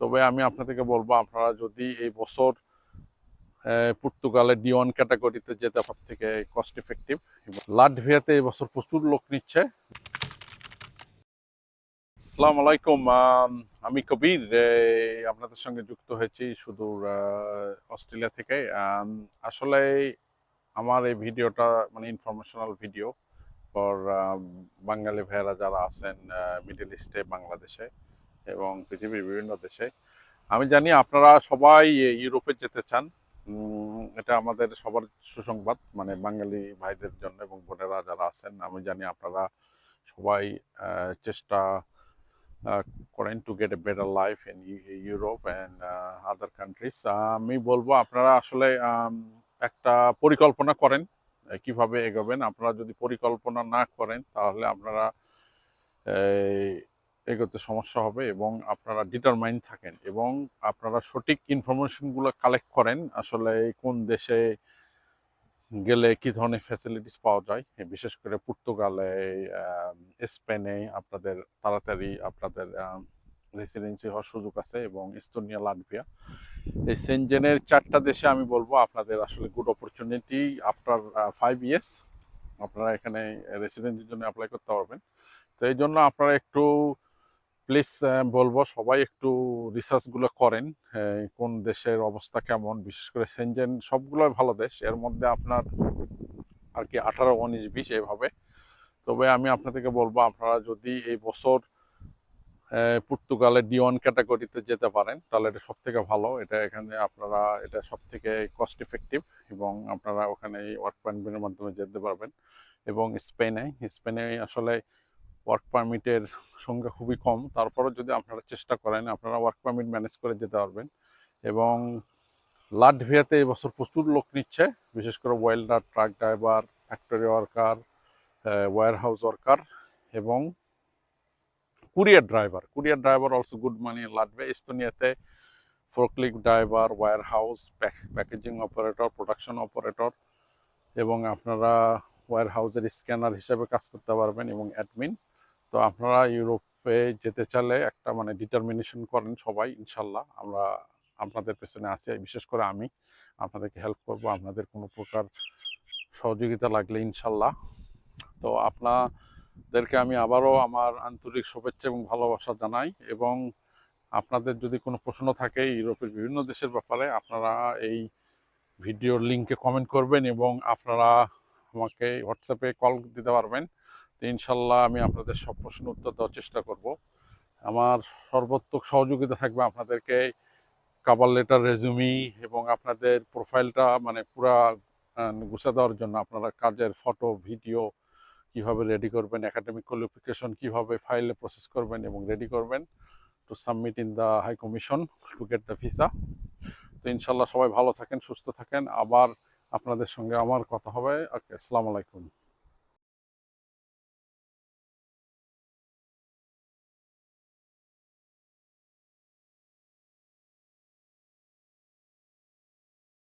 তবে আমি আপনাদেরকে বলব, আপনারা যদি এই বছর পর্তুগালের ডি ওয়ান ক্যাটাগরিতে যেতে সব থেকে কস্ট ইফেক্টিভ লাটভিয়াতে এই বছর প্রচুর লোক নিচ্ছে। আসসালামু আলাইকুম, আমি কবির আপনাদের সঙ্গে যুক্ত হয়েছি সুদূর অস্ট্রেলিয়া থেকে। আসলে আমার এই ভিডিওটা মানে ইনফরমেশনাল ভিডিও ফর বাঙালি ভাইয়েরা যারা আছেন মিডল ইস্টে বাংলাদেশে এবং পৃথিবীর বিভিন্ন দেশে। আমি জানি আপনারা সবাই ইউরোপে যেতে চান। এটা আমাদের সবার সুসংবাদ মানে বাঙালি ভাইদের জন্য এবং বোনেরা যারা আছেন, আমি জানি আপনারা সবাই চেষ্টা করেন to get a better life in Europe and other countries আমি বলব আপনারা আসলে একটা পরিকল্পনা করেন কীভাবে এগোবেন। আপনারা যদি পরিকল্পনা না করেন, তাহলে আপনারা এগোতে সমস্যা হবে এবং আপনারা ডিটারমাইন থাকেন এবং আপনারা সঠিক ইনফরমেশনগুলো কালেক্ট করেন আসলে কোন দেশে গেলে কি ধরনের ফ্যাসিলিটিস পাওয়া যায়। বিশেষ করে পর্তুগালে স্পেনে আপনাদের তাড়াতাড়ি আপনাদের রেসিডেন্সি হওয়ার সুযোগ আছে এবং ইস্তোনিয়া লাটভিয়া। এই সেনজেনের চারটা দেশে আমি বলব আপনাদের আসলে good opportunity after five years আপনারা এখানে রেসিডেন্সির জন্য অ্যাপ্লাই করতে পারবেন। তো এই জন্য আপনারা একটু প্লিজ বলব সবাই একটু রিসার্চগুলো করেন কোন দেশের অবস্থা কেমন, বিশেষ করে সেনজেন সবগুলোই ভালো দেশ, এর মধ্যে আপনার আর কি আঠারো, উনিশ, বিশ এভাবে। তবে আমি আপনাদেরকে বলব, আপনারা যদি এই বছর পর্তুগালের ডি ওয়ান ক্যাটাগরিতে যেতে পারেন, তাহলে এটা সব থেকে ভালো। এটা এখানে আপনারা, এটা সব থেকে কস্ট ইফেক্টিভ এবং আপনারা ওখানে ওয়ার্ক পারমিটের মাধ্যমে যেতে পারবেন। এবং স্পেনে স্পেনে আসলে ওয়ার্ক পারমিটের সংখ্যা খুবই কম। তারপরেও যদি আপনারা চেষ্টা করেন, আপনারা ওয়ার্ক পারমিট ম্যানেজ করে যেতে পারবেন। এবং লাটভিয়াতে এবছর প্রচুর লোক নিচ্ছে, বিশেষ করে welder truck driver factory worker warehouse worker এবং courier driver courier driver also good money Latvia এস্তোনিয়াতে forklift driver warehouse packaging operator production operator এবং আপনারা ওয়ার হাউসের স্ক্যানার হিসেবে কাজ করতে পারবেন এবং অ্যাডমিন তো আপনারা ইউরোপে যেতে চাইলে একটা মানে ডিটারমিনেশন করেন সবাই, ইনশাল্লাহ। আমরা আপনাদের পেছনে আছি বিশেষ করে আমি। আপনাদেরকে হেল্প করব, আপনাদের কোনো প্রকার সহযোগিতা লাগলে ইনশাল্লাহ। তো আপনাদেরকে আমি আবারও আমার আন্তরিক শুভেচ্ছা এবং ভালোবাসা জানাই এবং আপনাদের যদি কোনো প্রশ্ন থাকে ইউরোপের বিভিন্ন দেশের ব্যাপারে, আপনারা এই ভিডিওর লিঙ্কে কমেন্ট করবেন এবং আপনারা আমাকে হোয়াটসঅ্যাপে কল দিতে পারবেন। তো ইনশাল্লাহ আমি আপনাদের সব প্রশ্নের উত্তর দেওয়ার চেষ্টা করব। আমার সর্বোত্তক সহযোগিতা থাকবে আপনাদেরকে কাবার লেটার রেজুমি এবং আপনাদের প্রোফাইলটা মানে পুরা গুছিয়ে দেওয়ার জন্য আপনারা কাজের ফটো ভিডিও কীভাবে রেডি করবেন একাডেমিক কোয়ালিফিকেশন কীভাবে ফাইলে প্রসেস করবেন এবং রেডি করবেন to submit in the high commission to get the visa তো ইনশাল্লাহ সবাই ভালো থাকেন, সুস্থ থাকেন। আবার আপনাদের সঙ্গে আমার কথা হবে। ওকে, আসসালামু আলাইকুম।